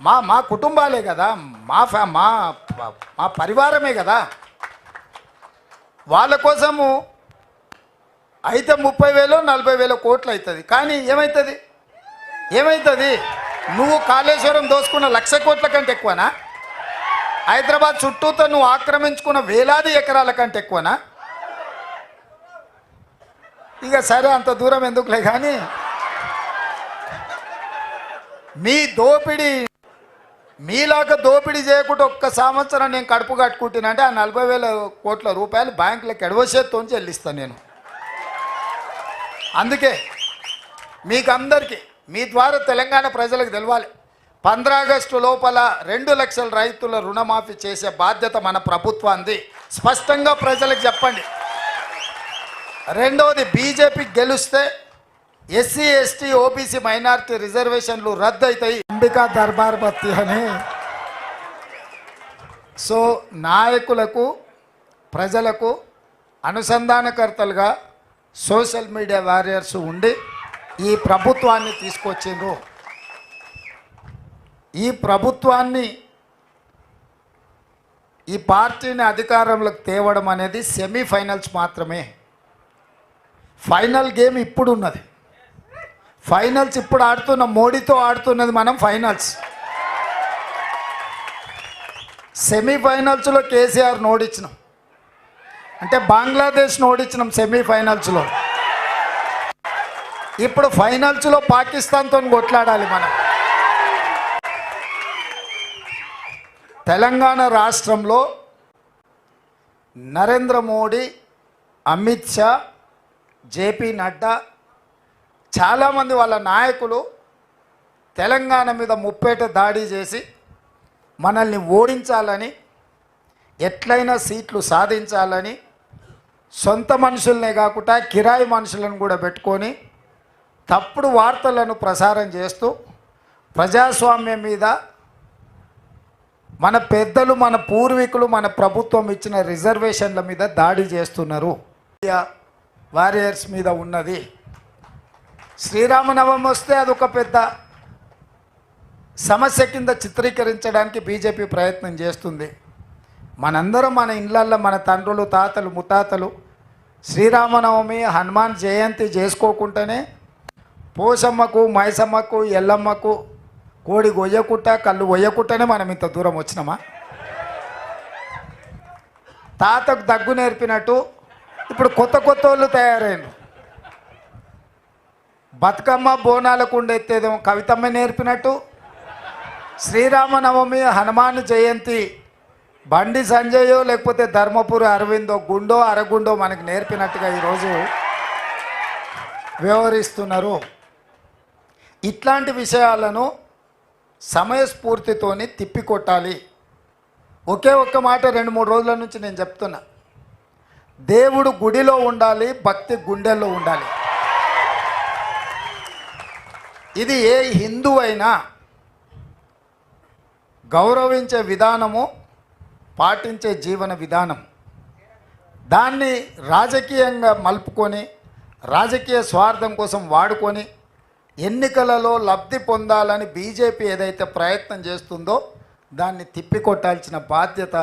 మా మా కుటుంబాలే కదా మా ఫ్యా మా మా పరివారమే కదా. వాళ్ళ కోసము అయితే ముప్పై వేలు నలభై వేల కోట్లు అవుతుంది కానీ ఏమవుతుంది ఏమవుతుంది నువ్వు కాళేశ్వరం దోసుకున్న లక్ష కోట్ల కంటే ఎక్కువనా? హైదరాబాద్ చుట్టూతో నువ్వు ఆక్రమించుకున్న వేలాది ఎకరాల కంటే ఎక్కువనా? ఇక సరే అంత దూరం ఎందుకులే కానీ మీ దోపిడీ మీలాగా దోపిడీ చేయకుండా ఒక్క సంవత్సరం నేను కడుపు కట్టుకుంటున్నానంటే ఆ నలభై వేల కోట్ల రూపాయలు బ్యాంకులకు ఎడవసేత్తో చెల్లిస్తాను నేను. అందుకే మీకు అందరికీ మీ ద్వారా తెలంగాణ ప్రజలకు తెలవాలి. పంద్రాగస్టు లోపల రెండు లక్షల రైతుల రుణమాఫీ చేసే బాధ్యత మన ప్రభుత్వాన్ని స్పష్టంగా ప్రజలకు చెప్పండి. రెండవది బీజేపీ గెలిస్తే ఎస్సీ ఎస్టీ ఓబీసీ మైనార్టీ రిజర్వేషన్లు రద్దు అవుతాయి అంబికా దర్బార్ బత్తి అని. సో నాయకులకు ప్రజలకు అనుసంధానకర్తలుగా సోషల్ మీడియా వారియర్స్ ఉండి ఈ ప్రభుత్వాన్ని తీసుకొచ్చిండ్రు. ఈ ప్రభుత్వాన్ని ఈ పార్టీని అధికారంలోకి తేవడం అనేది సెమీఫైనల్స్ మాత్రమే. Final game ఇప్పుడున్నది. ఫైనల్స్ ఇప్పుడు ఆడుతున్న మోడీతో ఆడుతున్నది మనం ఫైనల్స్. సెమీఫైనల్స్లో కేసీఆర్ ఓడించినాం అంటే బంగ్లాదేశ్ ఓడించినాం సెమీఫైనల్స్లో. ఇప్పుడు ఫైనల్స్లో పాకిస్తాన్తో కొట్లాడాలి మనం. తెలంగాణ రాష్ట్రంలో నరేంద్ర మోడీ అమిత్ షా జేపీ నడ్డా చాలామంది వాళ్ళ నాయకులు తెలంగాణ మీద ముప్పేట దాడి చేసి మనల్ని ఓడించాలని ఎట్లయినా సీట్లు సాధించాలని సొంత మనుషుల్నే కాకుండా కిరాయి మనుషులను కూడా పెట్టుకొని తప్పుడు వార్తలను ప్రసారం చేస్తూ ప్రజాస్వామ్యం మీద మన పెద్దలు మన పూర్వీకులు మన ప్రభుత్వం ఇచ్చిన రిజర్వేషన్ల మీద దాడి చేస్తున్నారు. వారియర్స్ మీద ఉన్నది శ్రీరామనవమి వస్తే అదొక పెద్ద సమస్య కింద చిత్రీకరించడానికి బీజేపీ ప్రయత్నం చేస్తుంది. మనందరం మన ఇళ్ళల్లో మన తండ్రులు తాతలు ముత్తాతలు శ్రీరామనవమి హనుమాన్ జయంతి చేసుకోకుండానే పోసమ్మకు మైసమ్మకు ఎల్లమ్మకు కోడి గొయ్యకుట్ట కళ్ళు గొయ్యకుట్టనే మనం ఇంత దూరం వచ్చినామా? తాతకు దగ్గు నేర్పినట్టు ఇప్పుడు కొత్త కొత్త వాళ్ళు తయారైండు బతుకమ్మ బోనాలకు ఉండెత్తేదేమో కవితమ్మ నేర్పినట్టు. శ్రీరామనవమి హనుమాన్ జయంతి బండి సంజయో లేకపోతే ధర్మపురి అరవిందో గుండో అరగుండో మనకు నేర్పినట్టుగా ఈరోజు వ్యవహరిస్తున్నారు. ఇట్లాంటి విషయాలను సమయస్ఫూర్తితోని తిప్పికొట్టాలి. ఒకే ఒక్క మాట రెండు మూడు రోజుల నుంచి నేను చెప్తున్నా. దేవుడు గుడిలో ఉండాలి భక్తి గుండెల్లో ఉండాలి. ఇది ఏ హిందువైనా అయినా గౌరవించే విధానము పాటించే జీవన విధానం. దాన్ని రాజకీయంగా మలుపుకొని రాజకీయ స్వార్థం కోసం వాడుకొని ఎన్నికలలో లబ్ధి పొందాలని బీజేపీ ఏదైతే ప్రయత్నం చేస్తుందో దాన్ని తిప్పికొట్టాల్సిన బాధ్యత